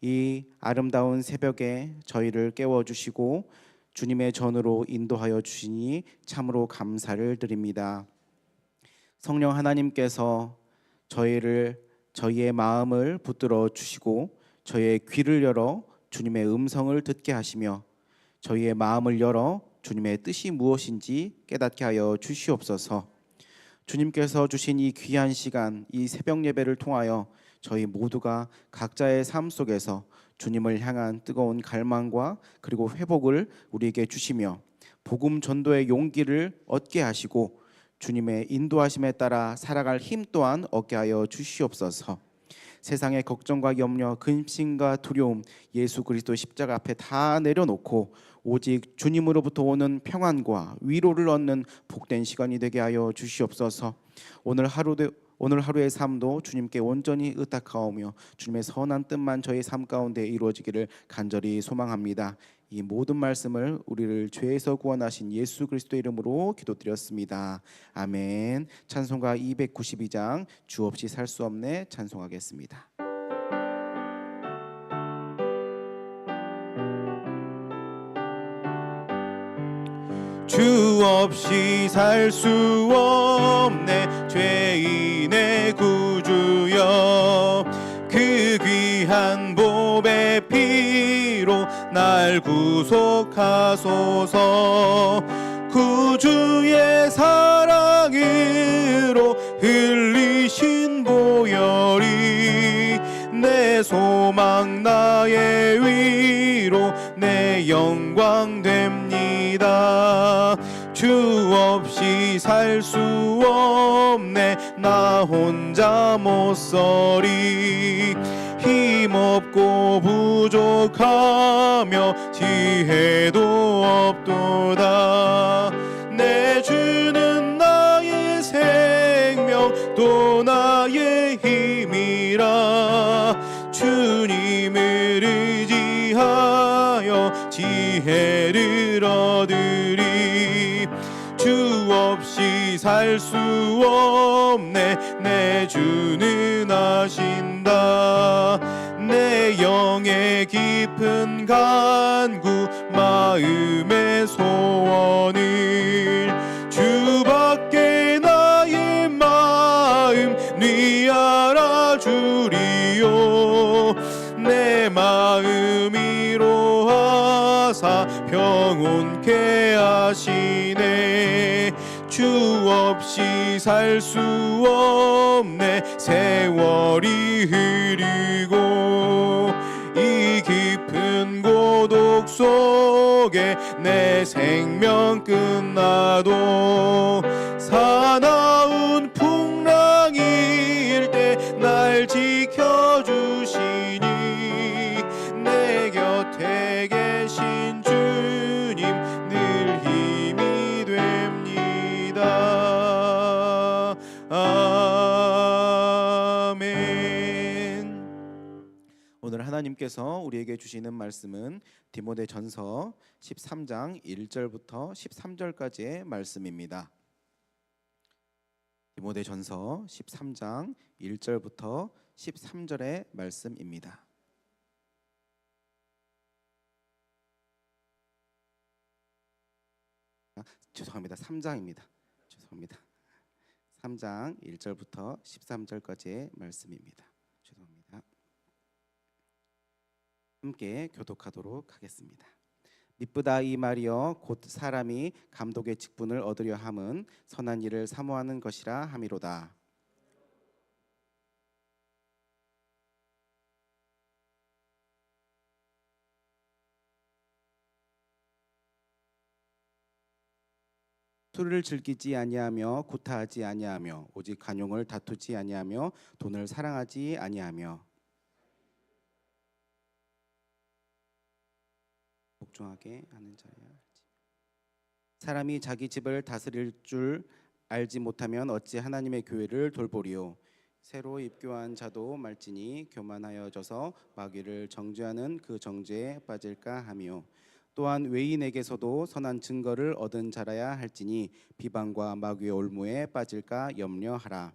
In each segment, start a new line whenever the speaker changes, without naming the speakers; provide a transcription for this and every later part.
이 아름다운 새벽에 저희를 깨워 주시고 주님의 전으로 인도하여 주시니 참으로 감사를 드립니다. 성령 하나님께서 저희를 저희의 마음을 붙들어 주시고 저희의 귀를 열어 주님의 음성을 듣게 하시며 저희의 마음을 열어 주님의 뜻이 무엇인지 깨닫게 하여 주시옵소서. 주님께서 주신 이 귀한 시간, 이 새벽 예배를 통하여 저희 모두가 각자의 삶 속에서 주님을 향한 뜨거운 갈망과 그리고 회복을 우리에게 주시며 복음 전도의 용기를 얻게 하시고 주님의 인도하심에 따라 살아갈 힘 또한 얻게 하여 주시옵소서. 세상의 걱정과 염려, 근심과 두려움, 예수 그리스도 십자가 앞에 다 내려놓고 오직 주님으로부터 오는 평안과 위로를 얻는 복된 시간이 되게 하여 주시옵소서. 오늘 하루도 오늘 하루의 삶도 주님께 온전히 의탁하오며 주님의 선한 뜻만 저희 삶 가운데 이루어지기를 간절히 소망합니다. 이 모든 말씀을 우리를 죄에서 구원하신 예수 그리스도 이름으로 기도드렸습니다. 아멘. 찬송가 292장 주 없이 살 수 없네 찬송하겠습니다. 주 없이 살 수 없네. 죄인의 구주여 그 귀한 보배 피로 날 구속하소서. 구주의 사랑으로 흘리신 보혈이 내 소망 나의 위로 내 영광 됩니다 주 없이 살 수 없네. 나 혼자 못 서리 힘없고 부족하며 지혜도 없도다. 내 주는 나의 생명 또 나의 힘이라. 주님을 의지하여 지혜를 얻 살 수 없네. 내 주는 아신다. 내 영의 깊은 간구 마음의 소원을. 주밖에 나의 마음 네 알아주리요. 내 마음 위로하사 평온케 하시네 주 없이 살 수 없네. 세월이 흐르고 이 깊은 고독 속에 내 생명 끝나도 사나 하나님께서 우리에게 주시는 말씀은 디모데전서 13장 1절부터 13절까지의 말씀입니다. 디모데전서 13장 1절부터 13절의 말씀입니다. 아, 죄송합니다. 3장입니다. 죄송합니다. 3장 1절부터 13절까지의 말씀입니다. 죄송합니다. 함께 교독하도록 하겠습니다. 미쁘다 이 말이여 곧 사람이 감독의 직분을 얻으려 함은 선한 일을 사모하는 것이라 함이로다. 술을 즐기지 아니하며 구타하지 아니하며 오직 간용을 다투지 아니하며 돈을 사랑하지 아니하며 복종하게 하는 자야. 사람이 자기 집을 다스릴 줄 알지 못하면 어찌 하나님의 교회를 돌보리요. 새로 입교한 자도 말지니 교만하여져서 마귀를 정죄하는 그 정죄에 빠질까 하며 또한 외인에게서도 선한 증거를 얻은 자라야 할지니 비방과 마귀의 올무에 빠질까 염려하라.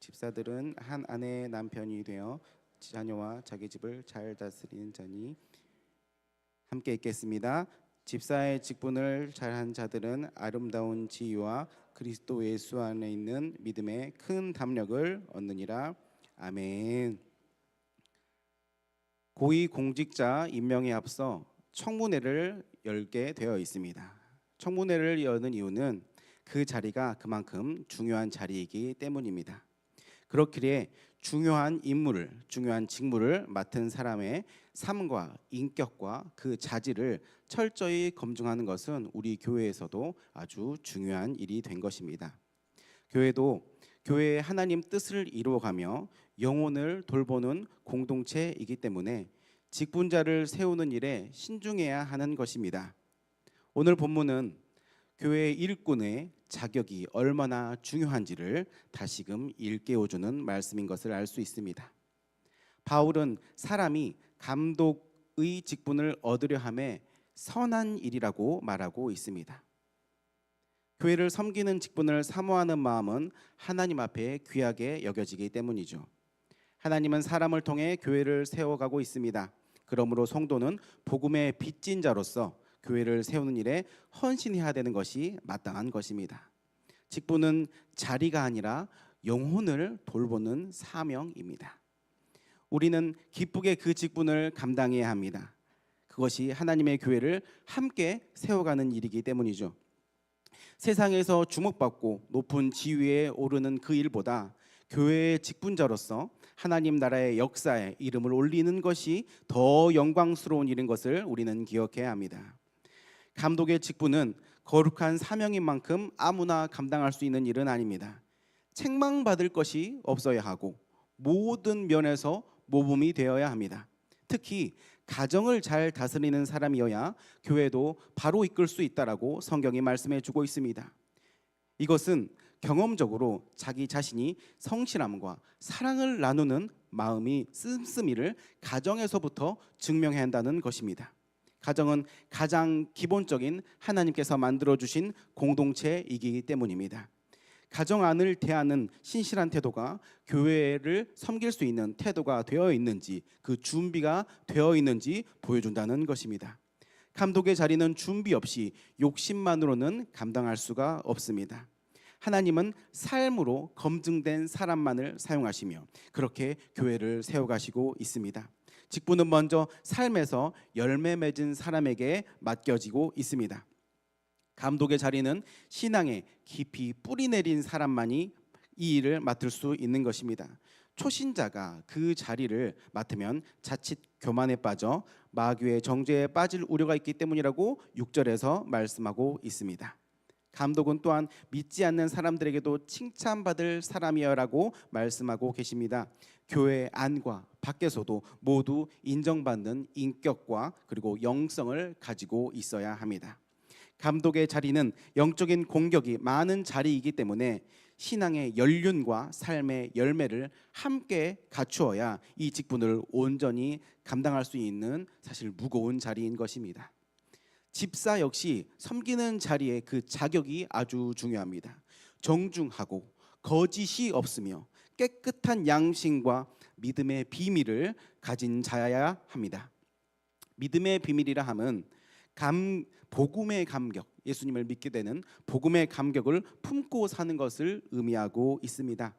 집사들은 한 아내의 남편이 되어 자녀와 자기 집을 잘 다스리는 자니 함께 읽겠습니다. 집사의 직분을 잘한 자들은 아름다운 지위와 그리스도 예수 안에 있는 믿음의 큰 담력을 얻느니라. 아멘. 고위 공직자 임명에 앞서 청문회를 열게 되어 있습니다. 청문회를 여는 이유는 그 자리가 그만큼 중요한 자리이기 때문입니다. 그렇기에 중요한 임무를 중요한 직무를 맡은 사람의 삶과 인격과 그 자질을 철저히 검증하는 것은 우리 교회에서도 아주 중요한 일이 된 것입니다. 교회도 교회의 하나님 뜻을 이루어가며 영혼을 돌보는 공동체이기 때문에 직분자를 세우는 일에 신중해야 하는 것입니다. 오늘 본문은 교회 일꾼의 자격이 얼마나 중요한지를 다시금 일깨워주는 말씀인 것을 알 수 있습니다. 바울은 사람이 감독의 직분을 얻으려 함에 선한 일이라고 말하고 있습니다. 교회를 섬기는 직분을 사모하는 마음은 하나님 앞에 귀하게 여겨지기 때문이죠. 하나님은 사람을 통해 교회를 세워가고 있습니다. 그러므로 성도는 복음의 빚진 자로서 교회를 세우는 일에 헌신해야 되는 것이 마땅한 것입니다. 직분은 자리가 아니라 영혼을 돌보는 사명입니다. 우리는 기쁘게 그 직분을 감당해야 합니다. 그것이 하나님의 교회를 함께 세워가는 일이기 때문이죠. 세상에서 주목받고 높은 지위에 오르는 그 일보다 교회의 직분자로서 하나님 나라의 역사에 이름을 올리는 것이 더 영광스러운 일인 것을 우리는 기억해야 합니다. 감독의 직분은 거룩한 사명인 만큼 아무나 감당할 수 있는 일은 아닙니다. 책망받을 것이 없어야 하고 모든 면에서 모범이 되어야 합니다. 특히 가정을 잘 다스리는 사람이어야 교회도 바로 이끌 수 있다라고 성경이 말씀해 주고 있습니다. 이것은 경험적으로 자기 자신이 성실함과 사랑을 나누는 마음이 씀씀이를 가정에서부터 증명해야 한다는 것입니다. 가정은 가장 기본적인 하나님께서 만들어 주신 공동체이기 때문입니다. 가정 안을 대하는 신실한 태도가 교회를 섬길 수 있는 태도가 되어 있는지 그 준비가 되어 있는지 보여준다는 것입니다. 감독의 자리는 준비 없이 욕심만으로는 감당할 수가 없습니다. 하나님은 삶으로 검증된 사람만을 사용하시며 그렇게 교회를 세워가시고 있습니다. 직분은 먼저 삶에서 열매 맺은 사람에게 맡겨지고 있습니다. 감독의 자리는 신앙에 깊이 뿌리 내린 사람만이 이 일을 맡을 수 있는 것입니다. 초신자가 그 자리를 맡으면 자칫 교만에 빠져 마귀의 정죄에 빠질 우려가 있기 때문이라고 6절에서 말씀하고 있습니다. 감독은 또한 믿지 않는 사람들에게도 칭찬받을 사람이여라고 말씀하고 계십니다. 교회 안과 밖에서도 모두 인정받는 인격과 그리고 영성을 가지고 있어야 합니다. 감독의 자리는 영적인 공격이 많은 자리이기 때문에 신앙의 연륜과 삶의 열매를 함께 갖추어야 이 직분을 온전히 감당할 수 있는 사실 무거운 자리인 것입니다. 집사 역시 섬기는 자리에 그 자격이 아주 중요합니다. 정중하고 거짓이 없으며 깨끗한 양심과 믿음의 비밀을 가진 자여야 합니다. 믿음의 비밀이라 함은 감 복음의 감격, 예수님을 믿게 되는 복음의 감격을 품고 사는 것을 의미하고 있습니다.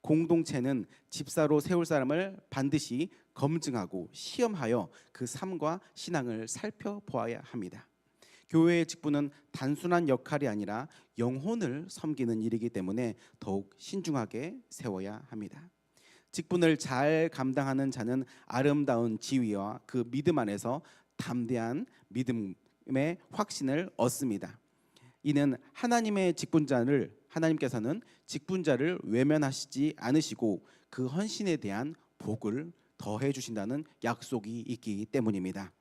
공동체는 집사로 세울 사람을 반드시 검증하고 시험하여 그 삶과 신앙을 살펴보아야 합니다. 교회의 직분은 단순한 역할이 아니라 영혼을 섬기는 일이기 때문에 더욱 신중하게 세워야 합니다. 직분을 잘 감당하는 자는 아름다운 지위와 그 믿음 안에서 담대한 믿음의 확신을 얻습니다. 이는 하나님의 직분자를 하나님께서는 직분자를 외면하시지 않으시고 그 헌신에 대한 복을 더해 주신다는 약속이 있기 때문입니다.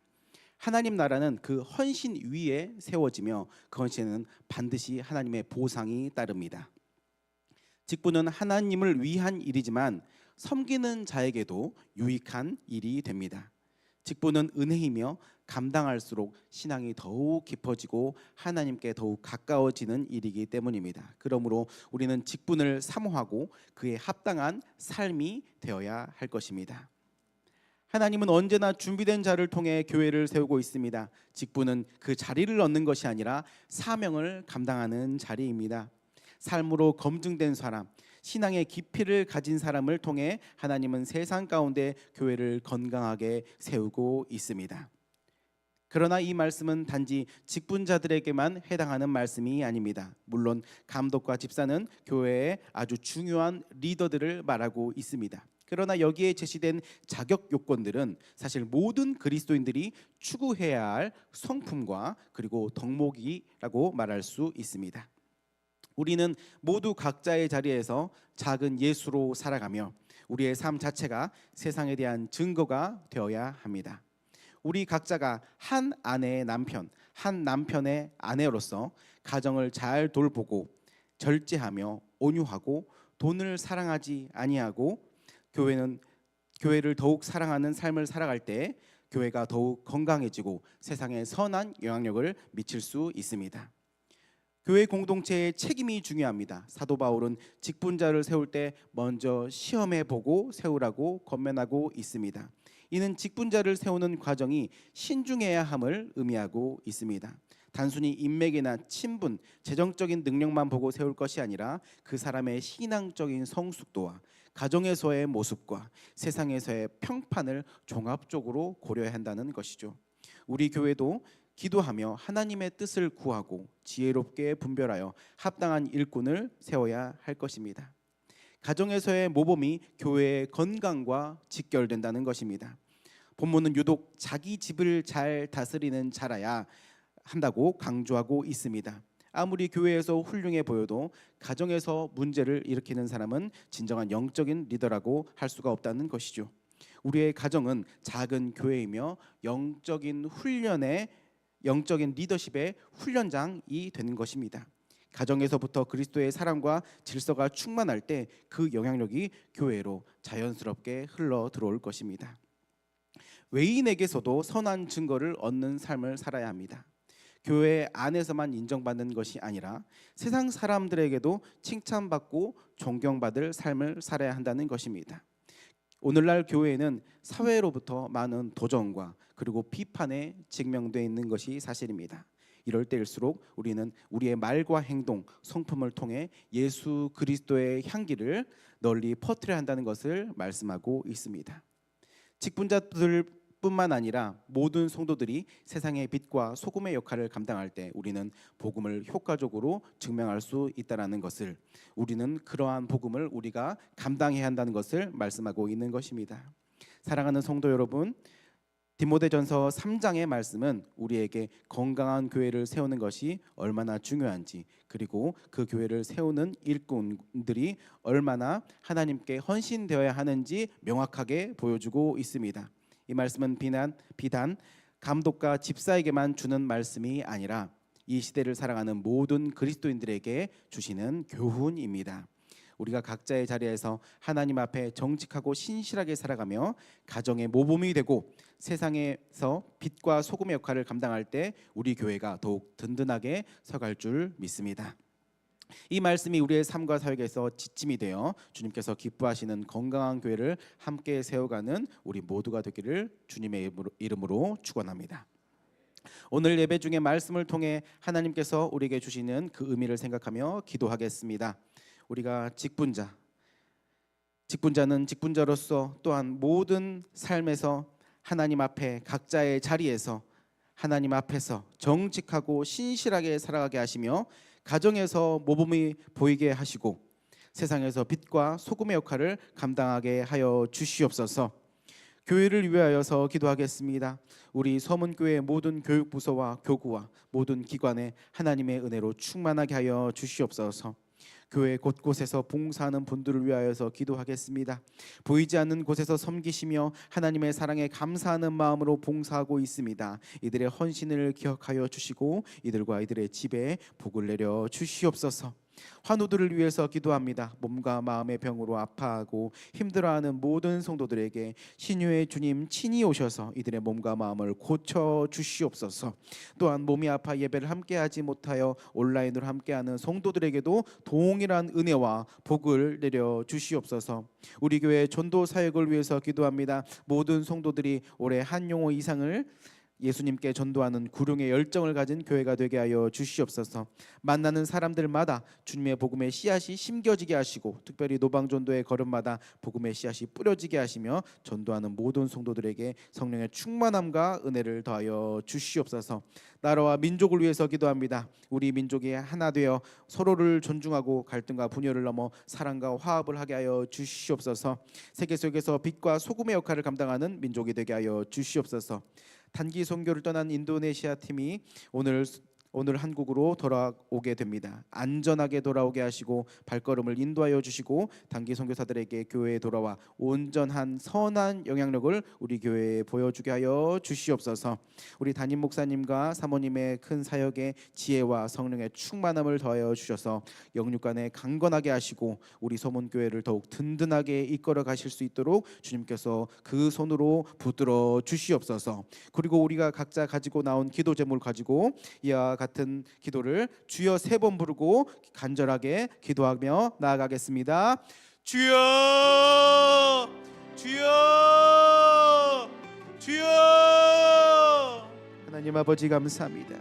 하나님 나라는 그 헌신 위에 세워지며 그 헌신에는 반드시 하나님의 보상이 따릅니다. 직분은 하나님을 위한 일이지만 섬기는 자에게도 유익한 일이 됩니다. 직분은 은혜이며 감당할수록 신앙이 더욱 깊어지고 하나님께 더욱 가까워지는 일이기 때문입니다. 그러므로 우리는 직분을 사모하고 그에 합당한 삶이 되어야 할 것입니다. 하나님은 언제나 준비된 자를 통해 교회를 세우고 있습니다. 직분은 그 자리를 얻는 것이 아니라 사명을 감당하는 자리입니다. 삶으로 검증된 사람, 신앙의 깊이를 가진 사람을 통해 하나님은 세상 가운데 교회를 건강하게 세우고 있습니다. 그러나 이 말씀은 단지 직분자들에게만 해당하는 말씀이 아닙니다. 물론 감독과 집사는 교회의 아주 중요한 리더들을 말하고 있습니다. 그러나 여기에 제시된 자격 요건들은 사실 모든 그리스도인들이 추구해야 할 성품과 그리고 덕목이라고 말할 수 있습니다. 우리는 모두 각자의 자리에서 작은 예수로 살아가며 우리의 삶 자체가 세상에 대한 증거가 되어야 합니다. 우리 각자가 한 아내의 남편, 한 남편의 아내로서 가정을 잘 돌보고 절제하며 온유하고 돈을 사랑하지 아니하고 교회는 교회를 더욱 사랑하는 삶을 살아갈 때 교회가 더욱 건강해지고 세상에 선한 영향력을 미칠 수 있습니다. 교회 공동체의 책임이 중요합니다. 사도 바울은 직분자를 세울 때 먼저 시험해 보고 세우라고 권면하고 있습니다. 이는 직분자를 세우는 과정이 신중해야 함을 의미하고 있습니다. 단순히 인맥이나 친분, 재정적인 능력만 보고 세울 것이 아니라 그 사람의 신앙적인 성숙도와 가정에서의 모습과 세상에서의 평판을 종합적으로 고려해야 한다는 것이죠. 우리 교회도 기도하며 하나님의 뜻을 구하고 지혜롭게 분별하여 합당한 일꾼을 세워야 할 것입니다. 가정에서의 모범이 교회의 건강과 직결된다는 것입니다. 본문은 유독 자기 집을 잘 다스리는 자라야 한다고 강조하고 있습니다. 아무리 교회에서 훌륭해 보여도 가정에서 문제를 일으키는 사람은 진정한 영적인 리더라고 할 수가 없다는 것이죠. 우리의 가정은 작은 교회이며 영적인 훈련의 영적인 리더십의 훈련장이 되는 것입니다. 가정에서부터 그리스도의 사랑과 질서가 충만할 때 그 영향력이 교회로 자연스럽게 흘러 들어올 것입니다. 외인에게서도 선한 증거를 얻는 삶을 살아야 합니다. 교회 안에서만 인정받는 것이 아니라 세상 사람들에게도 칭찬받고 존경받을 삶을 살아야 한다는 것입니다. 오늘날 교회는 사회로부터 많은 도전과 그리고 비판에 직면돼 있는 것이 사실입니다. 이럴 때일수록 우리는 우리의 말과 행동, 성품을 통해 예수 그리스도의 향기를 널리 퍼뜨려야 한다는 것을 말씀하고 있습니다. 직분자들 뿐만 아니라 모든 성도들이 세상의 빛과 소금의 역할을 감당할 때 우리는 복음을 효과적으로 증명할 수 있다라는 것을 우리는 그러한 복음을 우리가 감당해야 한다는 것을 말씀하고 있는 것입니다. 사랑하는 성도 여러분, 디모데전서 3장의 말씀은 우리에게 건강한 교회를 세우는 것이 얼마나 중요한지 그리고 그 교회를 세우는 일꾼들이 얼마나 하나님께 헌신되어야 하는지 명확하게 보여주고 있습니다. 이 말씀은 비난 비단 감독과 집사에게만 주는 말씀이 아니라 이 시대를 살아가는 모든 그리스도인들에게 주시는 교훈입니다. 우리가 각자의 자리에서 하나님 앞에 정직하고 신실하게 살아가며 가정의 모범이 되고 세상에서 빛과 소금의 역할을 감당할 때 우리 교회가 더욱 든든하게 서갈 줄 믿습니다. 이 말씀이 우리의 삶과 사역에서 지침이 되어 주님께서 기뻐하시는 건강한 교회를 함께 세워가는 우리 모두가 되기를 주님의 이름으로, 축원합니다. 오늘 예배 중에 말씀을 통해 하나님께서 우리에게 주시는 그 의미를 생각하며 기도하겠습니다. 우리가 직분자, 직분자는 직분자로서 또한 모든 삶에서 하나님 앞에 각자의 자리에서 하나님 앞에서 정직하고 신실하게 살아가게 하시며 가정에서 모범이 보이게 하시고 세상에서 빛과 소금의 역할을 감당하게 하여 주시옵소서. 교회를 위하여서 기도하겠습니다. 우리 서문교회 모든 교육부서와 교구와 모든 기관에 하나님의 은혜로 충만하게 하여 주시옵소서. 교회 곳곳에서 봉사하는 분들을 위하여서 기도하겠습니다. 보이지 않는 곳에서 섬기시며 하나님의 사랑에 감사하는 마음으로 봉사하고 있습니다. 이들의 헌신을 기억하여 주시고 이들과 이들의 집에 복을 내려 주시옵소서. 환우들을 위해서 기도합니다. 몸과 마음의 병으로 아파하고 힘들어하는 모든 성도들에게 신유의 주님 친히 오셔서 이들의 몸과 마음을 고쳐 주시옵소서. 또한 몸이 아파 예배를 함께하지 못하여 온라인으로 함께하는 성도들에게도 동일한 은혜와 복을 내려 주시옵소서. 우리 교회 전도 사역을 위해서 기도합니다. 모든 성도들이 올해 한 용호 이상을 예수님께 전도하는 구룡의 열정을 가진 교회가 되게 하여 주시옵소서. 만나는 사람들마다 주님의 복음의 씨앗이 심겨지게 하시고 특별히 노방 전도의 걸음마다 복음의 씨앗이 뿌려지게 하시며 전도하는 모든 성도들에게 성령의 충만함과 은혜를 더하여 주시옵소서. 나라와 민족을 위해서 기도합니다. 우리 민족이 하나 되어 서로를 존중하고 갈등과 분열을 넘어 사랑과 화합을 하게 하여 주시옵소서. 세계 속에서 빛과 소금의 역할을 감당하는 민족이 되게 하여 주시옵소서. 단기 선교를 떠난 인도네시아 팀이 오늘 오늘 한국으로 돌아오게 됩니다. 안전하게 돌아오게 하시고 발걸음을 인도하여 주시고 단기 선교사들에게 교회에 돌아와 온전한 선한 영향력을 우리 교회에 보여주게 하여 주시옵소서. 우리 담임 목사님과 사모님의 큰 사역에 지혜와 성령의 충만함을 더하여 주셔서 영육간에 강건하게 하시고 우리 소문 교회를 더욱 든든하게 이끌어 가실 수 있도록 주님께서 그 손으로 붙들어 주시옵소서. 그리고 우리가 각자 가지고 나온 기도 제물 가지고 이와 같은 기도를 주여 세 번 부르고 간절하게 기도하며 나아가겠습니다. 주여 주여 주여 하나님 아버지 감사합니다.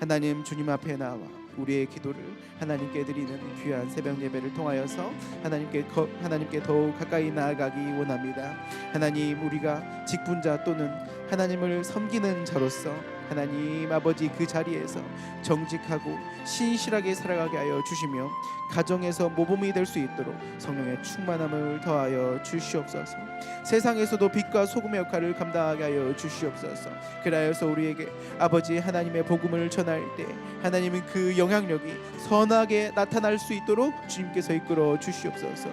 하나님 주님 앞에 나와 우리의 기도를 하나님께 드리는 귀한 새벽 예배를 통하여서 하나님께 거, 하나님께 더욱 가까이 나아가기 원합니다. 하나님 우리가 직분자 또는 하나님을 섬기는 자로서 하나님 아버지 그 자리에서 정직하고 신실하게 살아가게 하여 주시며 가정에서 모범이 될 수 있도록 성령의 충만함을 더하여 주시옵소서. 세상에서도 빛과 소금의 역할을 감당하게 하여 주시옵소서. 그라여서 우리에게 아버지 하나님의 복음을 전할 때 하나님은 그 영향력이 선하게 나타날 수 있도록 주님께서 이끌어 주시옵소서.